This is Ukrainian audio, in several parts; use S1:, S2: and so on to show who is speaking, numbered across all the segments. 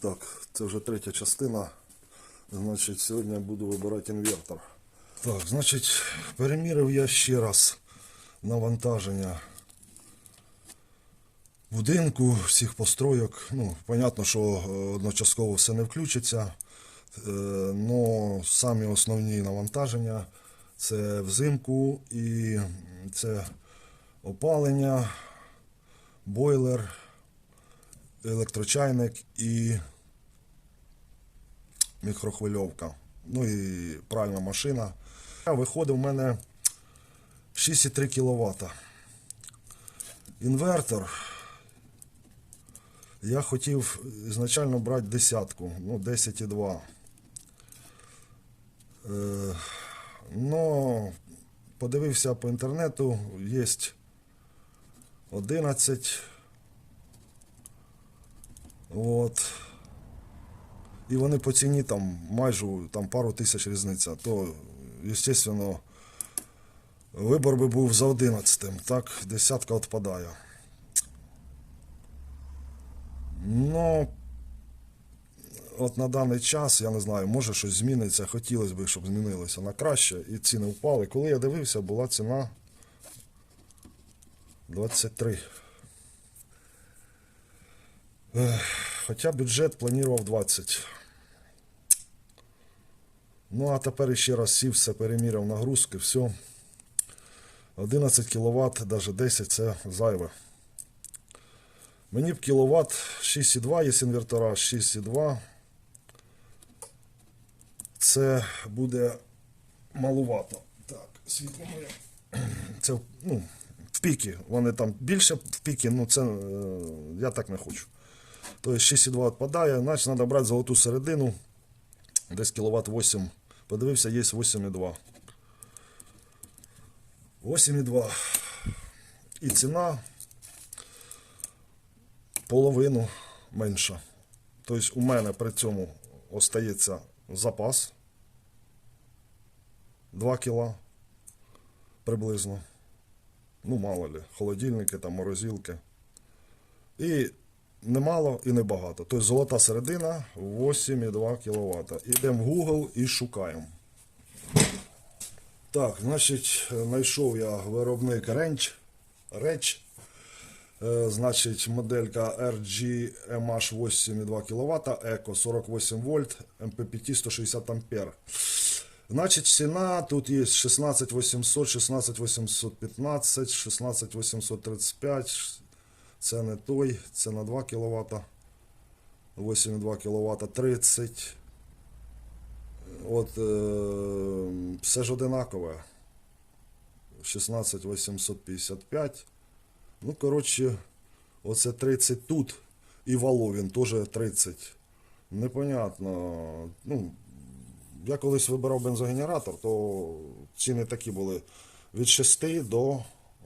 S1: Так, це вже третя частина. Значить, сьогодні я буду вибирати інвертор. Так, значить, перемірив я ще раз навантаження будинку, всіх постройок. Ну, понятно, що е, одночасково все не включиться. але самі основні навантаження це взимку і це опалення, бойлер, електрочайник і мікрохвильовка. Ну і пральна машина. Виходить у мене 6,3 кВт. Інвертор. Я хотів ізначально брати десятку, ну 10,2. Е, Ну, подивився по інтернету, є 11. От. І вони по ціні там майже там, пару тисяч різниця. То, звісно, вибор би був за 11. Так, десятка відпадає. Ну, от на даний час, я не знаю, може щось зміниться. Хотілося б, щоб змінилося на краще і ціни впали. Коли я дивився, була ціна 23. Ех, Хоча бюджет планував 20. Ну, а тепер ще раз сів, все переміряв нагрузки, все. 11 кВт, навіть 10 це зайве. Мені б кіловат 6,2 є інвертора 6,2. Це буде малувато. Так, світло моє. Це ну, в піки. Вони там більше в піки, ну це е, я так не хочу. Тобто 6,2 відпадає, значить треба брати золоту середину. Десь кіловат 8. Подивився, є 8,2. 8,2. І ціна половину менша. Тобто у мене при цьому остається запас 2 кіла приблизно. Ну, мало ли, холодильники, там, морозилки. І немало і небагато. Тобто золота середина 8,2 кВт. Ідемо в Google і шукаємо. Так, значить, знайшов я виробник Range. Реч. Значить, моделька RG MH 8,2 кВт, Eco 48 вольт, MPPT 160 ампер. Значить, ціна тут є 16800, 16815, 16835. Це не той, це на 2 кВт. 8,2 кВт 30. От е, все ж одинакове. 16855. Ну, коротше, оце 30 тут. І Воловін теж 30. Непонятно. Ну, я колись вибирав бензогенератор, то ціни такі були від 6 до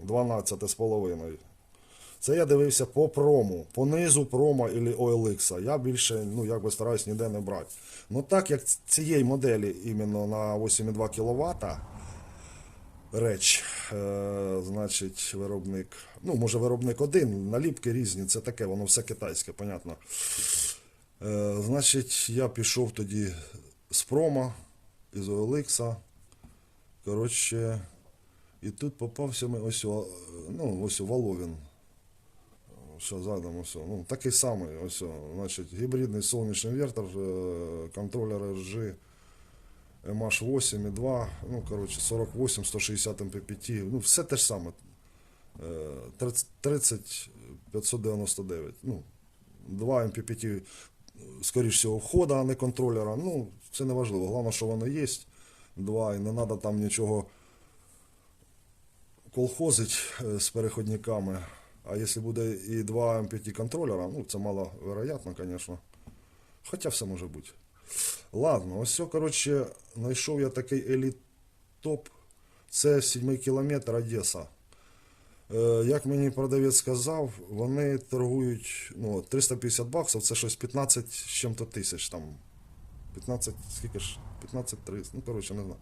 S1: 12,5. Це я дивився по прому, по низу промо або OLX. Я більше ну, якби стараюсь ніде не брати. Ну так як цієї моделі іменно на 8,2 кВт реч, е, значить, виробник. Ну, може, виробник один, наліпки різні, це таке, воно все китайське, понятно. Е, значить, я пішов тоді з промо, із OLX. Коротше, і тут попався ми ось, ну, ось о, Воловін. Що задом ось, ну, такий самий, ось, значить, гібридний сонячний інвертор, е, контролер RG MH8,2, ну, коротше, 48, 160 MPPT, ну, все те ж саме. Е, 30, 30 599, ну, 2 MPPT, скоріш всього, входа, а не контролера, ну, це не важливо, головне, що воно є, два, і не треба там нічого колхозить з переходниками. А якщо буде і два MPT контролера, ну це мало вероятно, звісно. Хоча все може бути. Ладно, ось все, коротше, знайшов я такий еліт топ. Це 7 кілометр Одеса. Е, як мені продавець сказав, вони торгують ну, 350 баксів, це щось 15 з чим-то тисяч там. 15, скільки ж? 15 30, ну коротше, не знаю.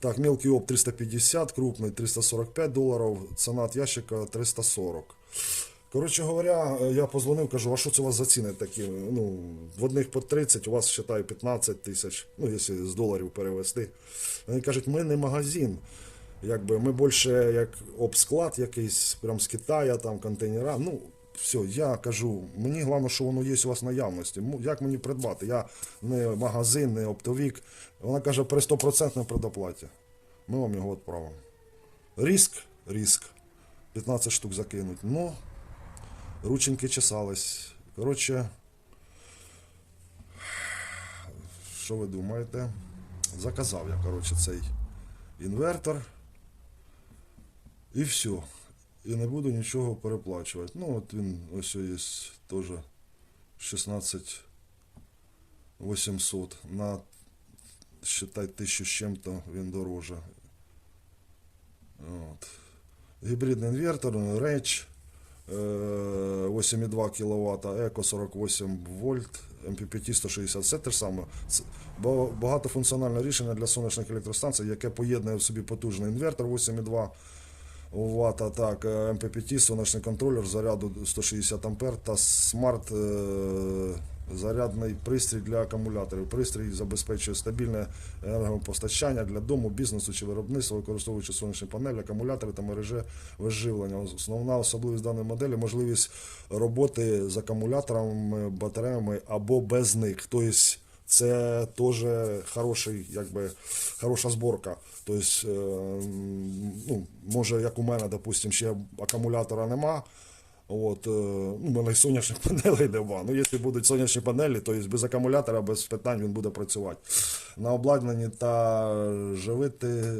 S1: Так, мелкий оп 350, крупний 345 доларів, ціна от ящика 340. Коротше говоря, е, я позвонив, кажу, а що це у вас за ціни такі? Ну, в одних по 30, у вас вважаю 15 тисяч, ну, якщо з доларів перевести. Вони кажуть, ми не магазин. Якби ми більше як обсклад якийсь, прям з Китая, там контейнера. Ну, все, я кажу, мені головне, що воно є у вас наявності. Як мені придбати? Я не магазин, не оптовік. Вона каже, при 100% предоплаті. Ми вам його відправимо. Ріск, ріск. 15 штук закинуть. Ну, рученьки чесались. Коротше, що ви думаєте? Заказав я, коротше, цей інвертор. І все. І не буду нічого переплачувати. Ну, от він ось є теж 16 800 на считай тисячу з чим-то він дороже. От. Гібридний інвертор, е, 8,2 кВт, Еко 48 вольт, MPPT 160. Все те ж саме. Це ба- багатофункціональне рішення для сонячних електростанцій, яке поєднує в собі потужний інвертор 8,2 Вт, так, е, MPPT, сонячний контролер заряду 160 А та смарт е, зарядний пристрій для акумуляторів. Пристрій забезпечує стабільне енергопостачання для дому, бізнесу чи виробництва, використовуючи сонячні панелі, акумулятори та мережі виживлення. Основна особливість даної моделі можливість роботи з акумуляторами, батареями або без них. Тобто це теж хороший, якби, хороша зборка. Тобто, е, ну, може, як у мене, допустим, ще акумулятора нема. От, е, ну, у мене сонячних панелей нема. Ну, якщо будуть сонячні панелі, то без акумулятора, без питань він буде працювати. На обладнанні та живити, е,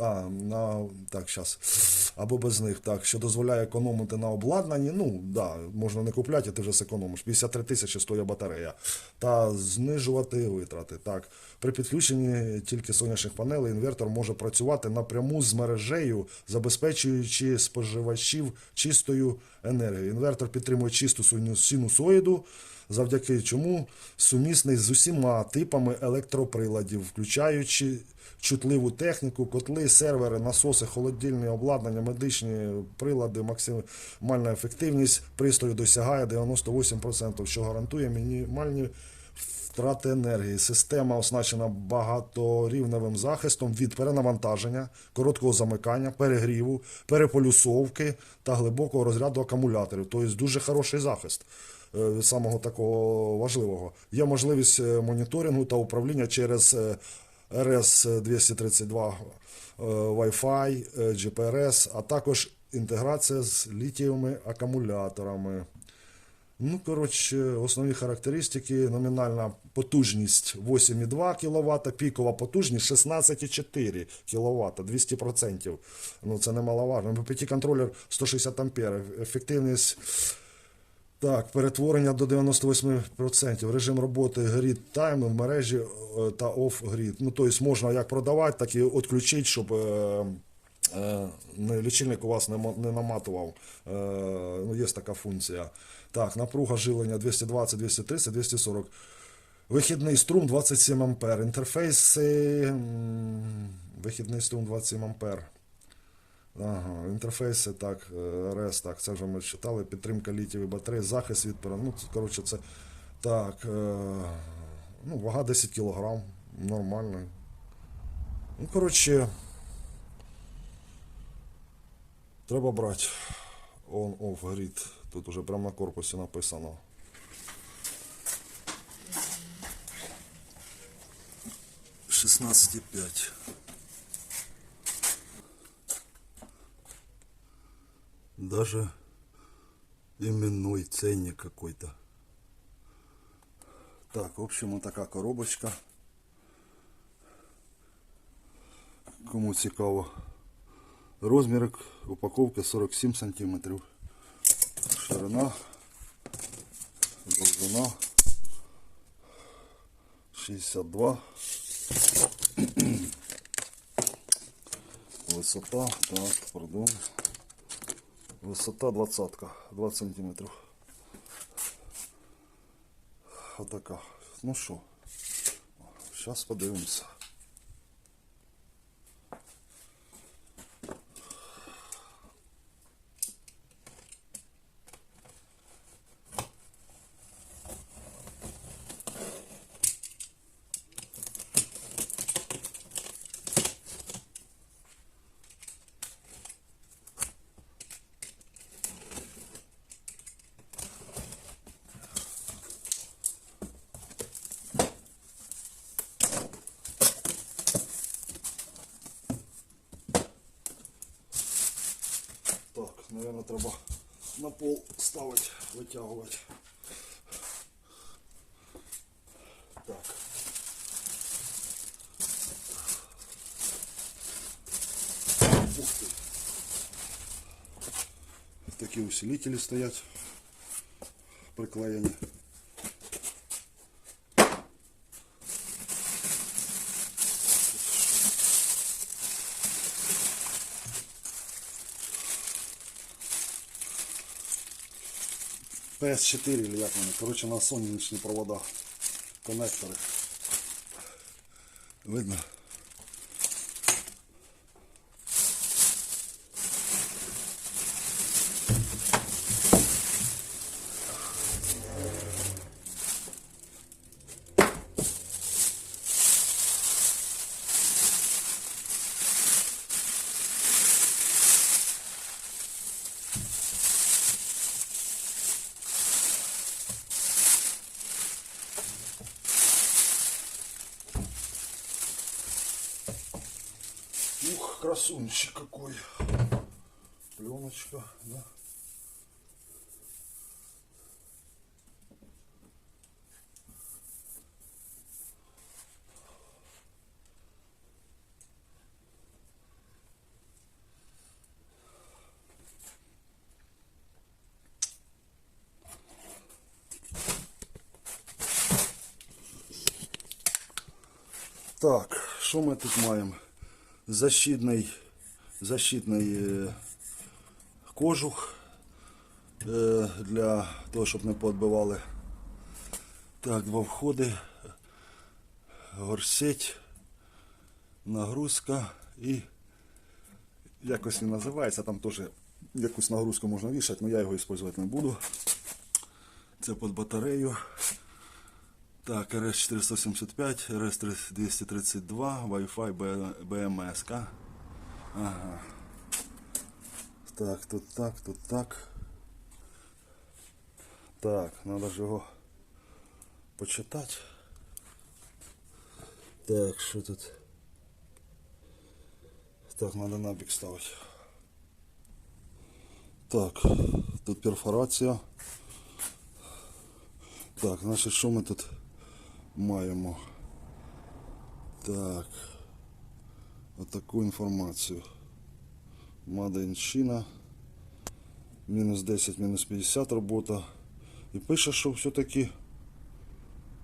S1: а, на, так, щас, або без них, так, що дозволяє економити на обладнанні, ну, да, можна не купляти, ти вже зекономиш. 53 тисячі стоїть батарея. Та знижувати витрати. Так. При підключенні тільки сонячних панелей інвертор може працювати напряму з мережею, забезпечуючи споживачів чистою енергією. Інвертор підтримує чисту синусоїду, завдяки чому сумісний з усіма типами електроприладів, включаючи чутливу техніку, котли, сервери, насоси, холодильні обладнання, медичні прилади, максимальна ефективність пристрою досягає 98%, що гарантує мінімальні втрати енергії. Система оснащена багаторівневим захистом від перенавантаження, короткого замикання, перегріву, переполюсовки та глибокого розряду акумуляторів. Тобто дуже хороший захист. е, самого такого важливого. Є можливість е, моніторингу та управління через е, RS-232 е, Wi-Fi, GPRS, а також інтеграція з літієвими акумуляторами. Ну, коротше, основні характеристики: номінальна потужність 8,2 кВт, пікова потужність 16,4 кВт, 200%. Ну, це немаловажно. MPPT контролер 160 А, ефективність. Так, перетворення до 98%. Режим роботи grid time в мережі е, та off-grid. Ну, тобто можна як продавати, так і відключити, щоб е, лічильник у вас не, наматував. Е, ну, є така функція. Так, напруга жилення 220, 230, 240. Вихідний струм 27 А. Інтерфейси. Вихідний струм 27 А. Ага, інтерфейси, так, е, RS, так, це вже ми читали. Підтримка літієвої батареї, захист від Ну, коротше, це так. Е, ну, вага 10 кг. Нормально. Ну, коротше. Треба брати. On, off, grid. Тут уже прямо на корпусі написано. Шістнадцять і п'ять. Даже именной ценник какой-то. Так, в общем, вот такая коробочка. Кому цікаво. Розмір упаковки 47 сантиметрів. Ширина. Довжина. 62. Висота. Так, пардон. Висота 20, 20 сантиметрів. Отака. Ну що, зараз подивимося. Такі усилителі стоять приклеєні. PS4 или як вони. Коротше, на сонячні провода. Коннектори. Видно? Красунчик какой. Пленочка, да. Так, що ми тут маємо? Защитний, защитний е, кожух е, для того, щоб не подбивали. Так, два входи, горсеть, нагрузка і якось він називається, там теж якусь нагрузку можна вішати, але я його використовувати не буду. Це під батарею. Так, RS475, RS232, Wi-Fi BMS. Ага. Так, тут так, тут так. Так, надо ж його почитати. Так, що тут? Так, надо набік ставити. Так, тут перфорація. Так, значить, що ми тут маємо? Так. Отаку інформацію. China. Мінус 10, мінус 50 робота. І пише, що все-таки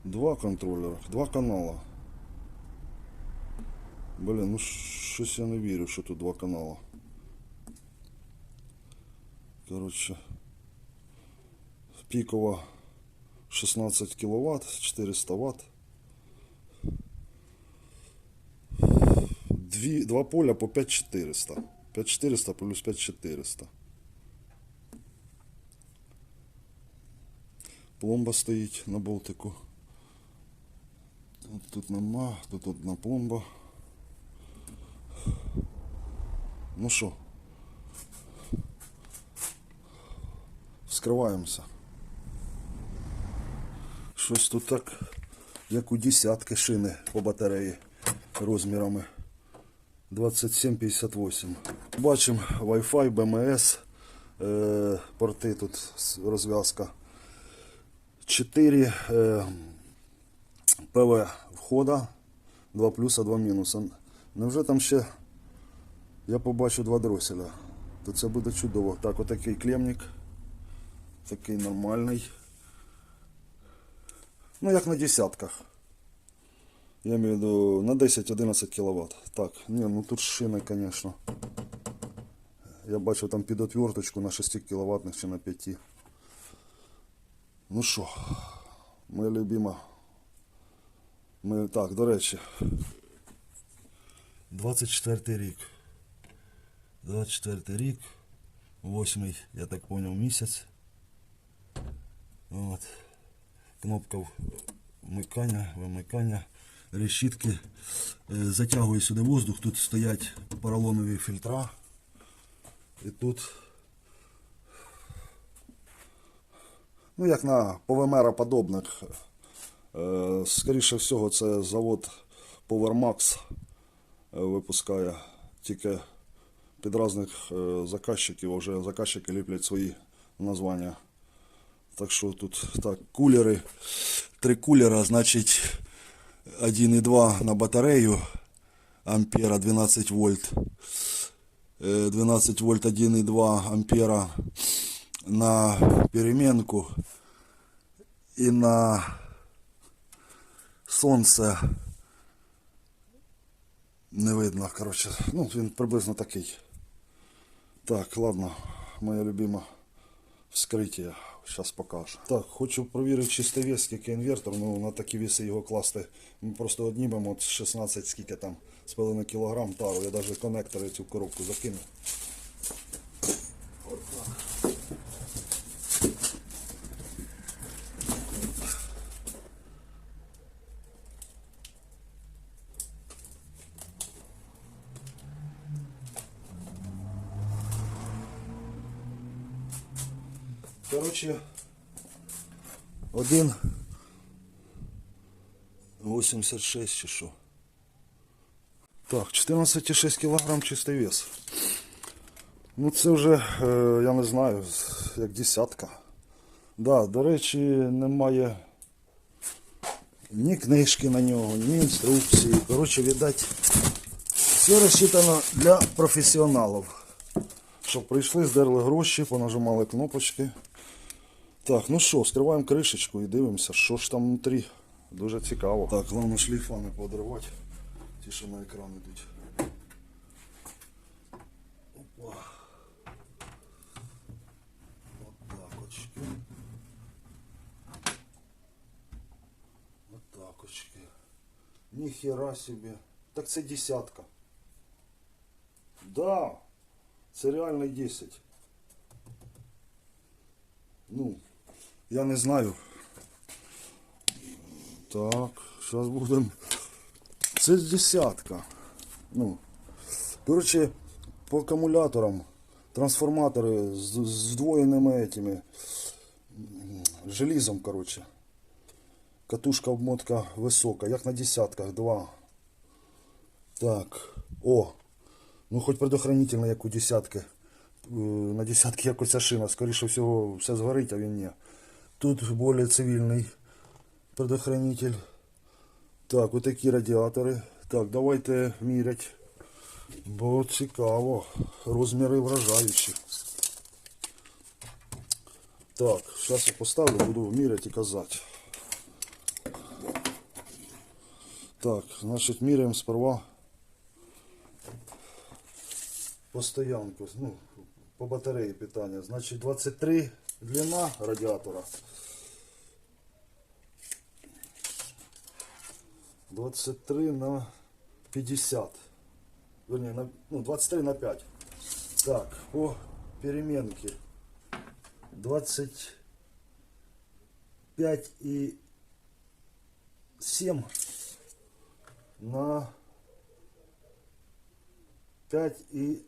S1: два контролера, два канала. Блін, ну щось я не вірю, що тут два канала. Коротше, пікова 16 кВт, 400 Вт. Дві, два поля по 5400. 5400 плюс 5400. Пломба стоїть на болтику. Тут, тут нема, тут одна пломба. Ну що? Вскриваємося. Щось тут так, як у десятки шини по батареї розмірами 2758. Бачимо Wi-Fi, BMS, е, порти тут розв'язка. 4 е, ПВ входа, 2 плюса, 2 мінуса. Невже там ще я побачу два дроселя? То це буде чудово. Так, отакий клемник. Такий нормальний. Ну, як на десятках. Я маю виду на 10-11 кВт. Так, ні, ну тут шини, звісно. Я бачив там під отверточку на 6 кВт чи на 5. Ну що, моя любима. Ми, так, до речі. 24 рік. 24 рік. Восьмий, я так поняв, місяць. От. Кнопка вмикання, вимикання, решітки. Е, Затягую сюди воздух. Тут стоять поролонові фільтра. І тут, ну як на повемера подобних. Е, Скоріше всього, це завод Powermax е, випускає тільки під різних заказчиків, а вже заказчики ліплять свої названня. Так що тут так, кулери. Три кулера, значить 1,2 на батарею ампера 12 вольт. Е, 12 вольт 1,2 ампера на переменку і на сонце не видно, коротше. Ну, він приблизно такий. Так, ладно, моя любима вскриття. Зараз покажу. Так, хочу провірити чистий вес, скільки інвертор, ну на такі віси його класти. Ми просто однімемо от 16, скільки там з половиною кілограм тару. Я навіть конектори цю коробку закину. 1 86 чи що. Так, 14,6 кг чистий вес. Ну це вже, е, я не знаю, як десятка. Да, До речі, немає ні книжки на нього, ні інструкції. Коротше, віддать, все розчитано для професіоналів. Щоб прийшли, здерли гроші, понажимали кнопочки. Так, ну що, скриваємо кришечку і дивимося, що ж там внутрі. Дуже цікаво. Так, головне шліфами подривати. Ті, що на екран йдуть. Опа. Отак очки. Отак очки. Ніхера собі. Так це десятка. Да. Це реально 10. Ну, я не знаю. Так, зараз будемо. Це десятка. Ну. Коротше, по акумуляторам трансформатори з здвоєними этими м, желізом, коротше. Катушка обмотка висока, як на десятках, два. Так. О! Ну хоч предохранительно, як у десятки. Е, На десятки якось шина. Скоріше всього, все згорить, а він ні. Тут більш цивільний предохранитель. Так, отакі радіатори. Так, давайте мірять. Бо цікаво. Розміри вражаючі. Так, зараз я поставлю, буду міряти і казати. Так, значить міряємо сперва постоянку, ну, по батареї питання. Значить 23 длина радіатора. 23 на 50. Верні, на, ну, 23 на 5. Так, по переменке. 25 и 7 на 5 и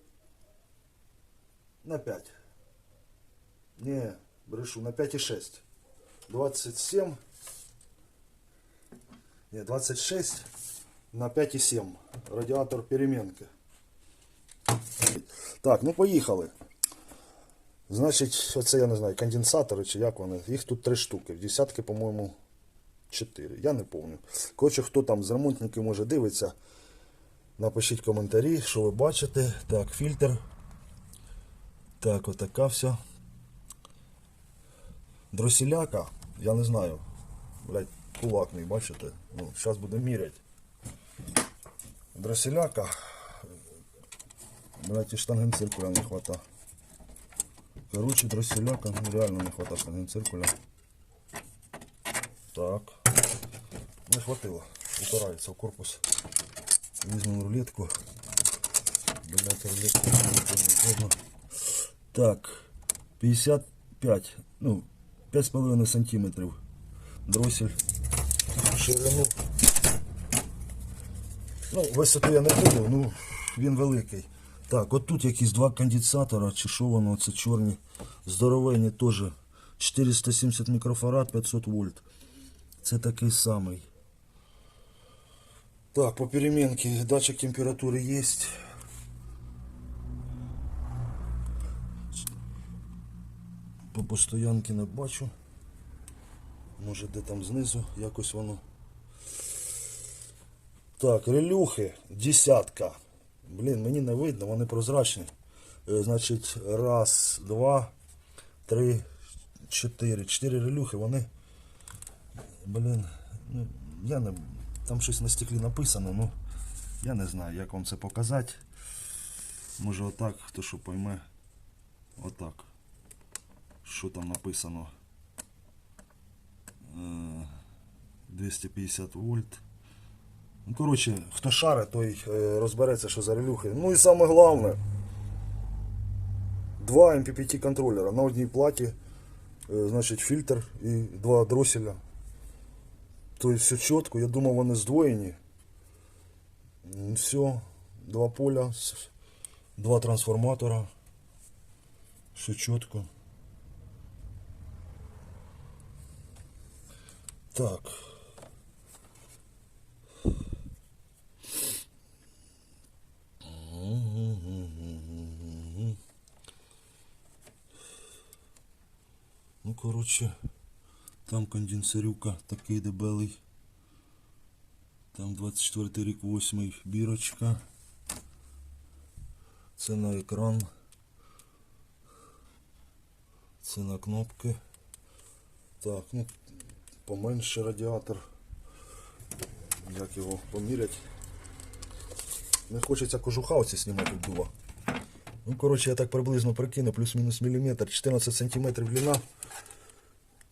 S1: на 5. Не, брешу, на 5 и 6. 27. Не, 26 на 5 и 7. Радіатор перемінки. Так, ну поїхали. Значить, оце я не знаю, конденсатори чи як вони. Їх тут три штуки. В десятки, по-моєму, чотири. Я не пам'ятаю. Коротше, хто там з ремонтників може дивиться, напишіть коментарі, що ви бачите. Так, фільтр. Так, отака вся. Дросіляка, я не знаю. Блять, кулак мій, бачите? Ну, зараз будемо міряти. Дросіляка. Блять, і штангенциркуля не хватає. Короче, дросіляка, ну реально не хватає штангенциркуля. Так. Не хватило. Упирається в корпус. Візьмемо рулетку. Блять, рулетку не. Так, 55, ну, 5,5 сантиметрів. Дросель. Ширину. Ну, висоту я не буду, ну, він великий. Так, от тут якісь два конденсатора, чи що воно, це чорні, здоровенні теж. 470 мікрофарад, 500 вольт. Це такий самий. Так, по перемінці датчик температури є. По постоянки не бачу. Може де там знизу якось воно. Так, релюхи, десятка. Блін, мені не видно, вони прозрачні. Е, Значить, раз, два, три, чотири. Чотири релюхи, вони. Блін, ну, я не. Там щось на стеклі написано, ну я не знаю, як вам це показати. Може отак, хто що пойме. Отак. Що там написано? Е, 250 вольт. Ну, коротше, хто шаре, той е, розбереться, що за релюхи. Ну і саме головне. Два MPPT контролера на одній платі, е, значить фільтр і два дроселя. Тобто все чітко, я думав вони здвоєні. Все, два поля, два трансформатора. Все чітко. Так. Ну, коротше, там конденсерюка такий дебелий. Там 24 рік, 8 бірочка. Це на екран. Це на кнопки. Так, ну, поменше радіатор. Як його помірять. Не хочеться кожуха оці знімати вдува. Ну, коротше, я так приблизно прикину, плюс-мінус міліметр, 14 сантиметрів длина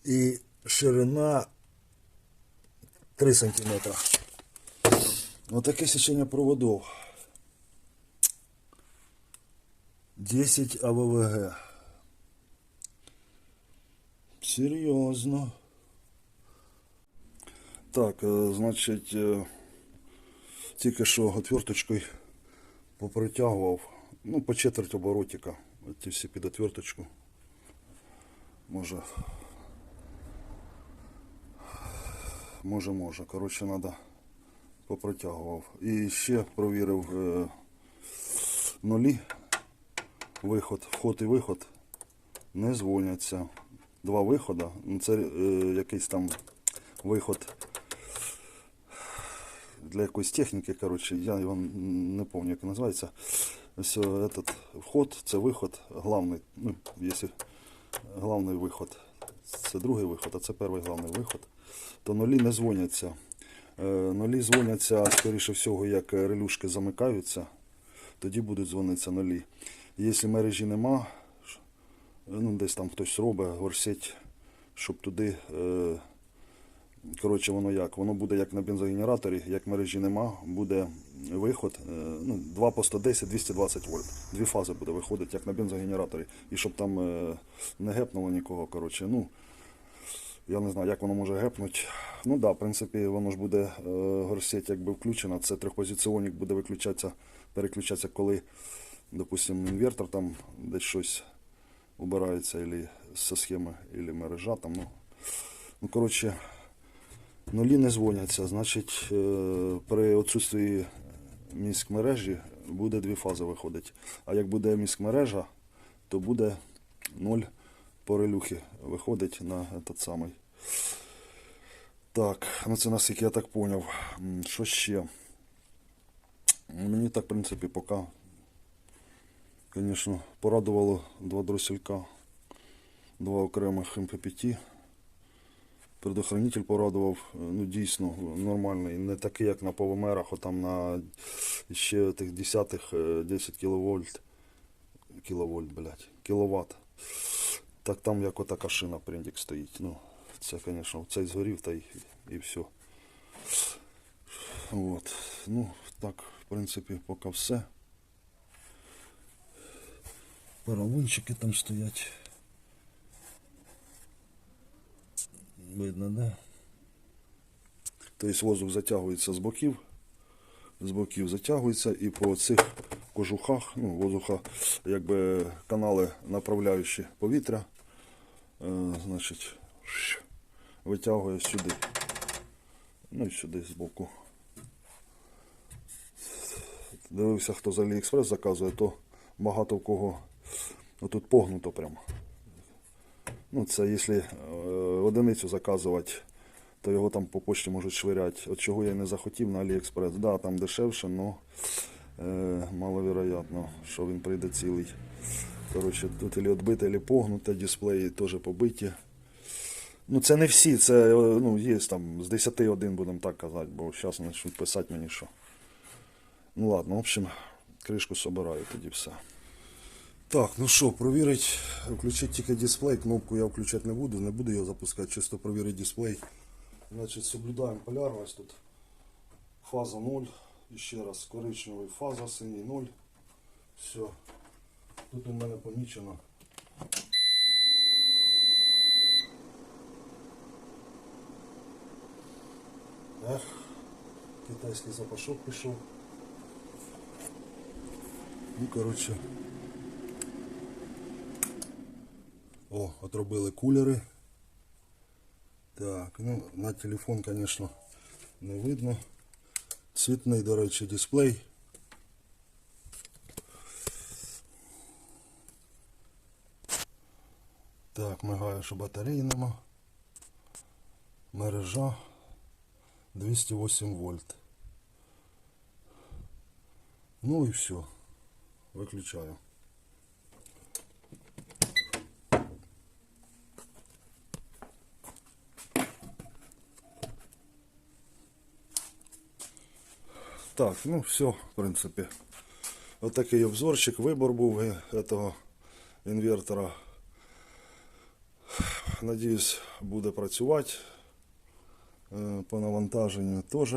S1: і ширина 3 сантиметра. Отаке січення проводов. 10 АВВГ. Серйозно. Так, е, значить, е, тільки що отверточкою попритягував, ну, по четверть оборотика. Ці всі під отверточку. Може. Може, може. Коротше, треба попротягував. І ще провірив е, нулі. Виход, вход і виход не дзвоняться. Два виходи. Ну, Це е, якийсь там виход для якоїсь техніки, коротше, я його не пам'ятаю, як називається. Ось этот вход, це виход, главний, ну, якщо главний виход, це другий виход, а це перший главний виход, то нулі не дзвоняться. Е, Нулі дзвоняться, скоріше всього, як релюшки замикаються, тоді будуть дзвонитися нулі. Якщо мережі нема, ну, десь там хтось робить, горсить, щоб туди. Коротше, воно як? Воно буде як на бензогенераторі, як мережі нема, буде виход е, ну, 2 по 110, 220 вольт. Дві фази буде виходити, як на бензогенераторі. І щоб там е, не гепнуло нікого. Коротше, ну, я не знаю, як воно може гепнути. Ну да, в принципі, воно ж буде е, горсеть якби включена. Це трьохпозиціонник буде виключатися, переключатися, коли, допустимо, інвертор там десь щось убирається, або зі схеми, або мережа там. Ну, ну коротше. Нулі не дзвоняться, значить е, при відсутстві міськмережі буде дві фази виходить. А як буде міськмережа, то буде ноль по релюхи виходить на этот самий. Так, ну це наскільки я так зрозумів. Що ще? Мені так, в принципі, поки, звісно, порадувало два дроселька, два окремих МППТ. Предохранитель порадував, е, ну дійсно нормальний, не такий, як на повомерах, а там на ще тих десятих е, 10 кВт, кіловольт, блядь, кіловат. Так там як отака шина прендік стоїть. Ну, це, звісно, цей згорів та й, і все. От. Ну, так, в принципі, поки все. Паровинчики там стоять. Видно, да? Тобто воздух затягується з боків, з боків затягується і по цих кожухах, ну, воздуха, якби канали направляючі повітря, е, значить, витягує сюди. Ну і сюди з боку. Дивився, хто з Аліекспрес заказує, то багато в кого отут погнуто прямо. Ну, це якщо е, одиницю заказувати, то його там по почті можуть швиряти. От чого я не захотів на Аліекспрес. Да, там дешевше, але е, маловероятно, що він прийде цілий. Коротше, тут і відбите, і погнуте, дисплеї теж побиті. Ну, це не всі, це е, ну, є там з 10 один, будемо так казати, бо зараз почнуть писати мені що. Ну ладно, в общем, кришку собираю тоді все. Так, ну що, провірить, включити тільки дисплей, кнопку я включати не буду, не буду його запускати, чисто провірити дисплей. Значить, соблюдаємо полярність тут. Фаза 0. І ще раз коричневий фаза, синій 0. Все. Тут у мене помічено. Ех, китайський запашок пішов. Ну, коротше. О, отробили кулери. Так, ну на телефон, звісно, не видно. Цвітний, до речі, дисплей. Так, мигає, що батареї нема. Мережа 208 вольт. Ну і все. Виключаю. Так, ну все, в принципі. Отакий обзорчик, вибор був е, этого інвертора. Надіюсь, буде працювати. Е, По навантаженню теж.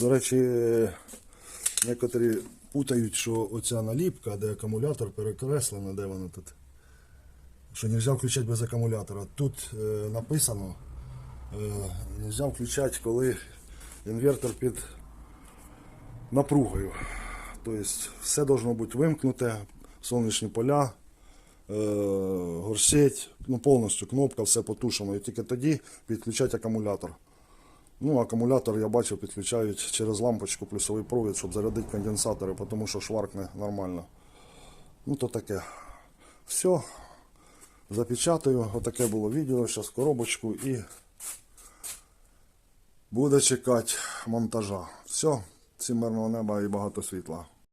S1: До речі, е, некоторі путають, що оця наліпка, де акумулятор перекреслена, де вона тут. Що не можна включати без акумулятора. Тут е, написано, е, нельзя включати, коли інвертор під напругою. Тобто все должно бути вимкнуте, сонячні поля, е, горсеть, ну повністю кнопка, все потушено. І тільки тоді підключати акумулятор. Ну, акумулятор я бачив, підключають через лампочку плюсовий провід, щоб зарядити конденсатори, тому що шваркне нормально. Ну то таке. Все. Запечатаю. Отаке було відео. Зараз коробочку і буде чекати монтажа. Все. Всім мирного неба і багато світла.